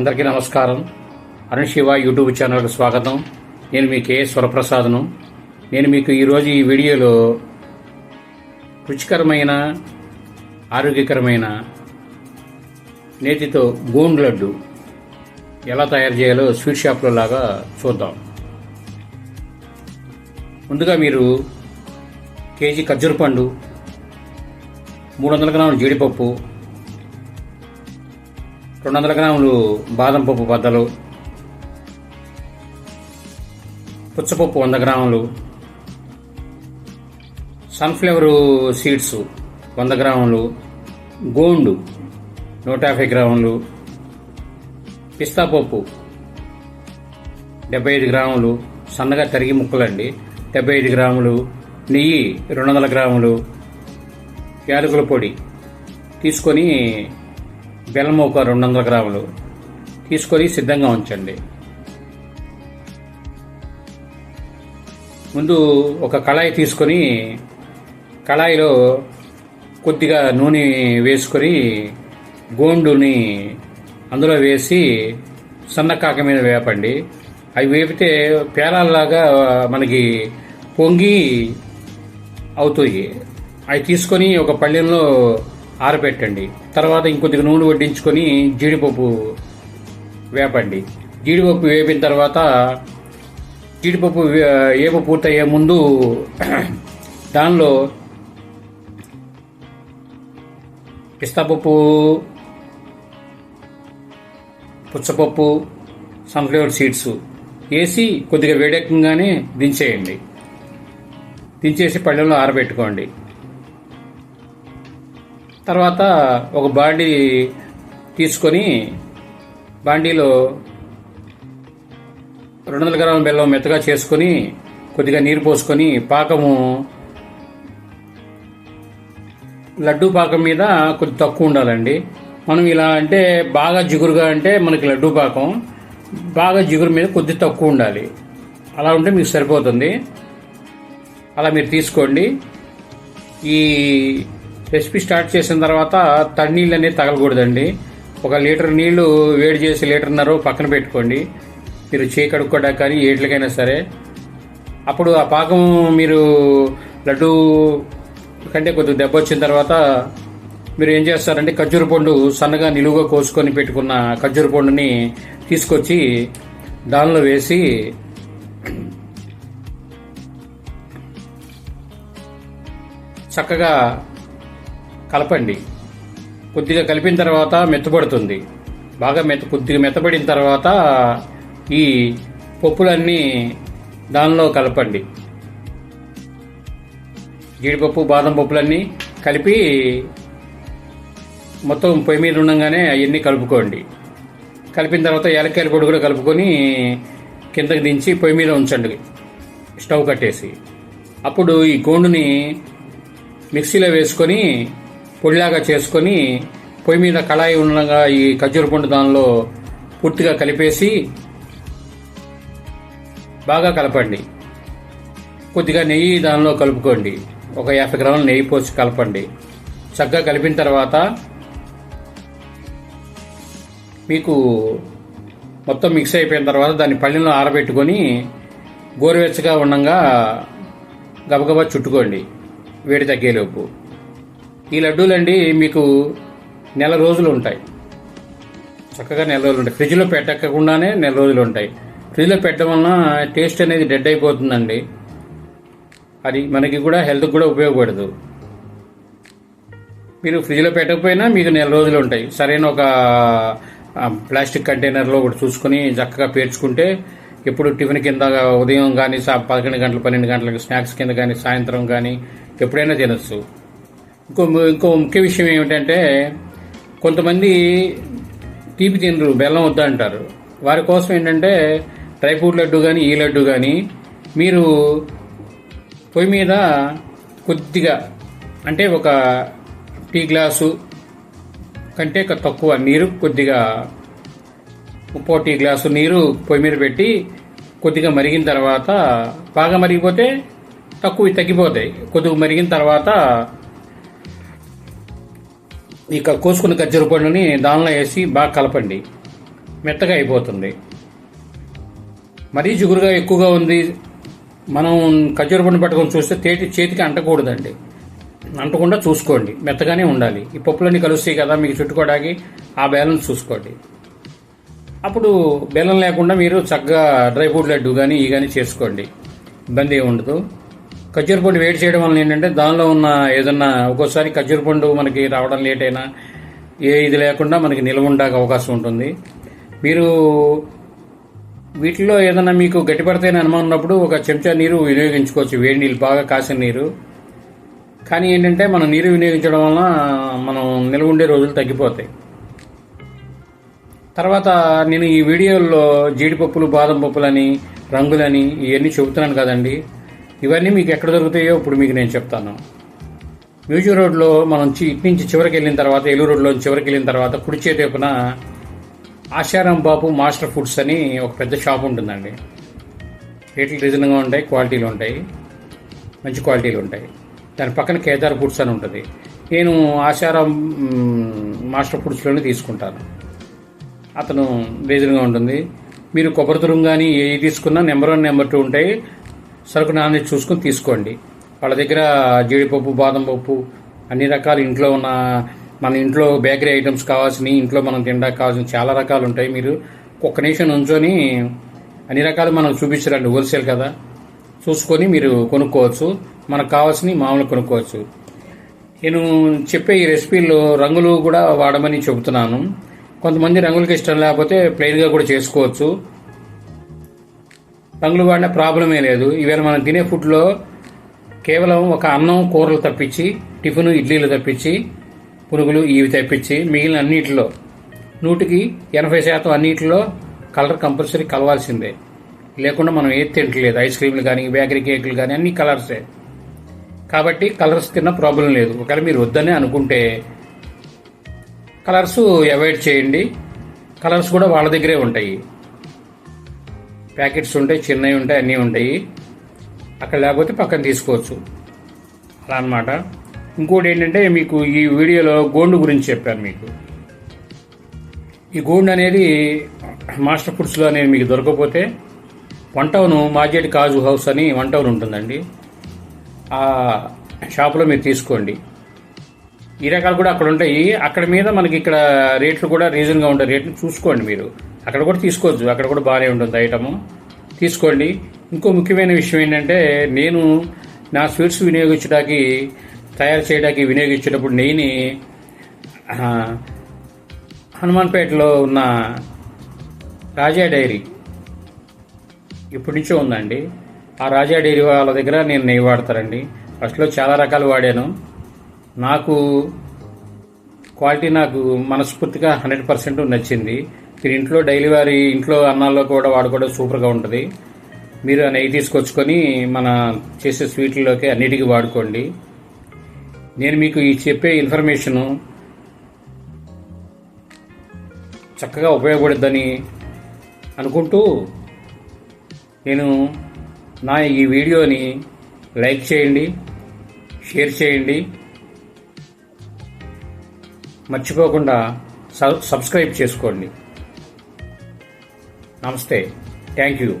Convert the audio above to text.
అందరికీ నమస్కారం. అరుణ్ శివ యూట్యూబ్ ఛానల్కి స్వాగతం. నేను మీ కే స్వరప్రసాద్ను నేను మీకు ఈరోజు ఈ వీడియోలో రుచికరమైన ఆరోగ్యకరమైన నేతితో గోండ్ లడ్డు ఎలా తయారు చేయాలో స్వీట్ షాప్లో లాగా చూద్దాం. ముందుగా మీరు కేజీ ఖర్జూర పండు మూడు వందల గ్రాముల జీడిపప్పు రెండు వందల గ్రాములు బాదం పప్పు బద్దలు పుచ్చపప్పు వంద గ్రాములు సన్ఫ్లవర్ సీడ్స్ వంద గ్రాములు గోండు నూట యాభై గ్రాములు పిస్తా పప్పు డెబ్బై ఐదు గ్రాములు సన్నగా తరిగి ముక్కలండి డెబ్బై ఐదు గ్రాములు నెయ్యి రెండు వందల గ్రాములు యాలకుల పొడి తీసుకొని బెల్లం ఒక రెండు వందల గ్రాములు. తీసుకొని సిద్ధంగా ఉంచండి. ముందు ఒక కళాయి తీసుకొని కళాయిలో కొద్దిగా నూనె వేసుకొని గోండుని అందులో వేసి సన్నకాక మీద వేపండి. అవి వేపితే పేలాల్లాగా మనకి పొంగి అవుతాయి. అవి తీసుకొని ఒక పళ్ళెంలో ఆరబెట్టండి. తర్వాత ఇంకొద్దిగా నూనె వడ్డించుకొని జీడిపప్పు వేపండి. జీడిపప్పు వేపిన తర్వాత జీడిపప్పు వేప వేపు పూర్తయ్యే ముందు దానిలో పిస్తాపప్పు పుచ్చపప్పు సన్ఫ్లవర్ సీడ్స్ వేసి కొద్దిగా వేడెక్కగానే దించేయండి. దించేసి పళ్ళెంలో ఆరబెట్టుకోండి. తర్వాత ఒక బాండీ తీసుకొని బాండీలో రెండు వందల గ్రాముల బెల్లం మెత్తగా చేసుకొని కొద్దిగా నీరు పోసుకొని పాకము లడ్డు పాకం మీద కొద్ది తక్కువ ఉండాలండి. మనం ఇలా అంటే బాగా జిగురుగా అంటే మనకి లడ్డు పాకం బాగా జిగురు మీద కొద్ది తక్కువ ఉండాలి. అలా ఉంటే మీకు సరిపోతుంది. అలా మీరు తీసుకోండి. ఈ రెసిపీ స్టార్ట్ చేసిన తర్వాత తడి నీళ్ళు అనేది తగలకూడదండి. ఒక లీటర్ నీళ్ళు వేడి చేసి లీటర్న్నర పక్కన పెట్టుకోండి. మీరు చేయి కడుక్కోవడానికి కానీ ఏట్లకైనా సరే. అప్పుడు ఆ పాకం మీరు లడ్డు కంటే కొద్దిగా దెబ్బ వచ్చిన తర్వాత మీరు ఏం చేస్తారంటే ఖర్జూర పండు సన్నగా నిలువుగా కోసుకొని పెట్టుకున్న ఖర్జూర పండుని తీసుకొచ్చి దానిలో వేసి చక్కగా కలపండి. కొద్దిగా కలిపిన తర్వాత మెత్తబడుతుంది. బాగా మెత్త కొద్దిగా మెత్తబడిన తర్వాత ఈ పప్పులన్నీ దానిలో కలపండి. జీడిపప్పు బాదం పప్పులన్నీ కలిపి మొత్తం పొయ్యి మీద ఉండగానే అవన్నీ కలుపుకోండి. కలిపిన తర్వాత ఏలక్కాయల పొడి కూడా కలుపుకొని కిందకి దించి పొయ్యి మీద ఉంచండి. స్టవ్ కట్టేసి. అప్పుడు ఈ గోండుని మిక్సీలో వేసుకొని పొడిలాగా చేసుకొని పొయ్యి మీద కళాయి ఉండగా ఈ ఖర్జూర పండు దానిలో పూర్తిగా కలిపేసి బాగా కలపండి. కొద్దిగా నెయ్యి దానిలో కలుపుకోండి. ఒక యాభై గ్రాముల నెయ్యి పోసి కలపండి. చక్కగా కలిపిన తర్వాత మీకు మొత్తం మిక్స్ అయిపోయిన తర్వాత దాన్ని పళ్ళెంలో ఆరబెట్టుకొని గోరువెచ్చగా ఉండగా గబగబా చుట్టుకోండి. వేడి తగ్గేలోపు. ఈ లడ్డూలండి మీకు నెల రోజులు ఉంటాయి. చక్కగా నెల రోజులు ఉంటాయి. ఫ్రిడ్జ్లో పెట్టకుండానే నెల రోజులు ఉంటాయి. ఫ్రిడ్జ్లో పెట్టడం వలన టేస్ట్ అనేది డెడ్ అయిపోతుందండి. అది మనకి కూడా హెల్త్కి కూడా ఉపయోగపడదు. మీరు ఫ్రిడ్జ్లో పెట్టకపోయినా మీకు నెల రోజులు ఉంటాయి. సరైన ఒక ప్లాస్టిక్ కంటైనర్లో ఒకటి చూసుకొని చక్కగా పేర్చుకుంటే ఎప్పుడు టిఫిన్ కింద ఉదయం కానీ పదకొండు గంటలు పన్నెండు గంటలకు స్నాక్స్ కింద కానీ సాయంత్రం కానీ ఎప్పుడైనా తినచ్చు. ఇంకో ఇంకో ముఖ్య విషయం ఏమిటంటే కొంతమంది తీపి తినరు బెల్లం వద్దు అంటారు. వారి కోసం ఏంటంటే డ్రై ఫ్రూట్ లడ్డు కానీ ఈ లడ్డు కానీ మీరు పొయ్యి మీద కొద్దిగా అంటే ఒక టీ గ్లాసు కంటే తక్కువ నీరు కొద్దిగా ముప్పో టీ గ్లాసు నీరు పొయ్యి మీద పెట్టి కొద్దిగా మరిగిన తర్వాత బాగా మరిగిపోతే తక్కువ తగ్గిపోతాయి. కొద్దిగా మరిగిన తర్వాత ఇక కోసుకున్న ఖర్జూర పండుని దానిలో వేసి బాగా కలపండి. మెత్తగా అయిపోతుంది. మరీ జిగురుగా ఎక్కువగా ఉంది. మనం ఖర్జూర పండు పట్టుకొని చూస్తే తేటి చేతికి అంటకూడదండి. అంటకుండా చూసుకోండి. మెత్తగానే ఉండాలి. ఈ పప్పులన్నీ కలుస్తాయి కదా మీకు చుట్టుకోవడానికి ఆ బ్యాలెన్స్ చూసుకోండి. అప్పుడు బెల్లం లేకుండా మీరు చక్కగా డ్రై ఫ్రూట్ లడ్డు కానీ ఇవి కానీ చేసుకోండి. ఇబ్బంది ఏమి ఉండదు. ఖర్జూర పండు వేడి చేయడం వల్ల ఏంటంటే దానిలో ఉన్న ఏదన్నా ఒక్కోసారి ఖర్జూర పండు మనకి రావడం లేట్ అయినా ఏ ఇది లేకుండా మనకి నిల్వ ఉండడానికి అవకాశం ఉంటుంది. మీరు వీటిలో ఏదైనా మీకు గట్టిపడితేనే అనుమానం ఉన్నప్పుడు ఒక చెంచా నీరు వినియోగించుకోవచ్చు వేడి నీళ్ళు బాగా కాసిన నీరు. కానీ ఏంటంటే మనం నీరు వినియోగించడం వలన మనం నిల్వ ఉండే రోజులు తగ్గిపోతాయి. తర్వాత నేను ఈ వీడియోల్లో జీడిపప్పులు బాదం పప్పులని రంగులని ఇవన్నీ చెబుతున్నాను కదండి. ఇవన్నీ మీకు ఎక్కడ దొరుకుతాయో ఇప్పుడు మీకు నేను చెప్తాను. మ్యూజియం రోడ్లో మనం ఇటు నుంచి చివరికి వెళ్ళిన తర్వాత ఏలూరు రోడ్లో చివరికి వెళ్ళిన తర్వాత కుడి చేతిపున ఆశారాం బాబు మాస్టర్ ఫుడ్స్ అని ఒక పెద్ద షాప్ ఉంటుందండి. రేట్లు రీజన్గా ఉంటాయి క్వాలిటీలు ఉంటాయి మంచి క్వాలిటీలు ఉంటాయి. దాని పక్కన కేదార్ ఫుడ్స్ అని ఉంటుంది. నేను ఆశారాం మాస్టర్ ఫుడ్స్లోనే తీసుకుంటాను. అతను రీజన్గా ఉంటుంది. మీరు కొబ్బరి తురుము కానీ ఏ తీసుకున్నా నెంబర్ వన్ నెంబర్ టూ ఉంటాయి. సరుకు నాణ్యత చూసుకొని తీసుకోండి. వాళ్ళ దగ్గర జీడిపప్పు బాదం పప్పు అన్ని రకాలు ఇంట్లో ఉన్న మన ఇంట్లో బేకరీ ఐటమ్స్ కావాల్సినవి ఇంట్లో మనం తినడానికి కావాల్సిన చాలా రకాలు ఉంటాయి. మీరు ఒక్క నిమిషం ఉంచుని అన్ని రకాలు మనం చూపించరండి హోల్సేల్ కదా. చూసుకొని మీరు కొనుక్కోవచ్చు. మనకు కావాల్సినవి మామూలు కొనుక్కోవచ్చు. నేను చెప్పే ఈ రెసిపీలో రంగులు కూడా వాడమని చెబుతున్నాను. కొంతమంది రంగులకి ఇష్టం లేకపోతే ప్లెయిన్గా కూడా చేసుకోవచ్చు. రంగులు వాడిన ప్రాబ్లమే లేదు. ఈవేళ మనం తినే ఫుడ్లో కేవలం ఒక అన్నం కూరలు తప్పించి టిఫిన్ ఇడ్లీలు తప్పించి పునుగులు ఇవి తప్పించి మిగిలిన అన్నిటిలో నూటికి ఎనభై శాతం అన్నిటిలో కలర్ కంపల్సరీ కలవాల్సిందే. లేకుండా మనం ఏది తింటలేదు ఐస్ క్రీమ్లు కానీ బేకరీ కేకులు కానీ అన్ని కలర్సే. కాబట్టి కలర్స్ తిన్న ప్రాబ్లం లేదు. ఒకవేళ మీరు వద్దనే అనుకుంటే కలర్స్ అవాయిడ్ చేయండి. కలర్స్ కూడా వాళ్ళ దగ్గరే ఉంటాయి. ప్యాకెట్స్ ఉంటాయి చిన్నవి ఉంటాయి అన్నీ ఉంటాయి. అక్కడ లేకపోతే పక్కన తీసుకోవచ్చు. అలా అన్నమాట. ఇంకోటి ఏంటంటే మీకు ఈ వీడియోలో గోండు గురించి చెప్పాను మీకు. ఈ గోండు అనేది మాస్టర్ ఫుడ్స్లో అనేది మీకు దొరకకపోతే one town market Kaju house అని వన్ టౌన్ ఉంటుందండి. ఆ షాప్లో మీరు తీసుకోండి. ఈ రకాలు కూడా అక్కడ ఉంటాయి. అక్కడ మీద మనకి ఇక్కడ రేట్లు కూడా రీజన్గా ఉంటాయి. రేట్లు చూసుకోండి మీరు. అక్కడ కూడా తీసుకోవచ్చు అక్కడ కూడా బాగానే ఉంటుంది ఐటము. తీసుకోండి. ఇంకో ముఖ్యమైన విషయం ఏంటంటే నేను నా స్వీట్స్ వినియోగించడానికి తయారు చేయడానికి వినియోగించేటప్పుడు నెయ్యిని హనుమాన్పేటలో ఉన్న రాజా డైరీ ఇప్పటి నుంచో ఉందండి. ఆ రాజా డైరీ వాళ్ళ దగ్గర నేను నెయ్యి వాడతానండి. ఫస్ట్లో చాలా రకాలు వాడాను. నాకు క్వాలిటీ నాకు మనస్ఫూర్తిగా హండ్రెడ్ పర్సెంట్ నచ్చింది. మీరు ఇంట్లో డైలీ వారి ఇంట్లో అన్నాల్లో కూడా వాడుకోవడం సూపర్గా ఉంటుంది. మీరు ఆ నెయ్యి తీసుకొచ్చుకొని మన చేసే స్వీట్లలోకి అన్నిటికీ వాడుకోండి. నేను మీకు ఈ చెప్పే ఇన్ఫర్మేషను చక్కగా ఉపయోగపడుద్దని అనుకుంటూ నేను నా ఈ వీడియోని లైక్ చేయండి షేర్ చేయండి. మర్చిపోకుండా సబ్- సబ్స్క్రైబ్ చేసుకోండి. Namaste. Thank you.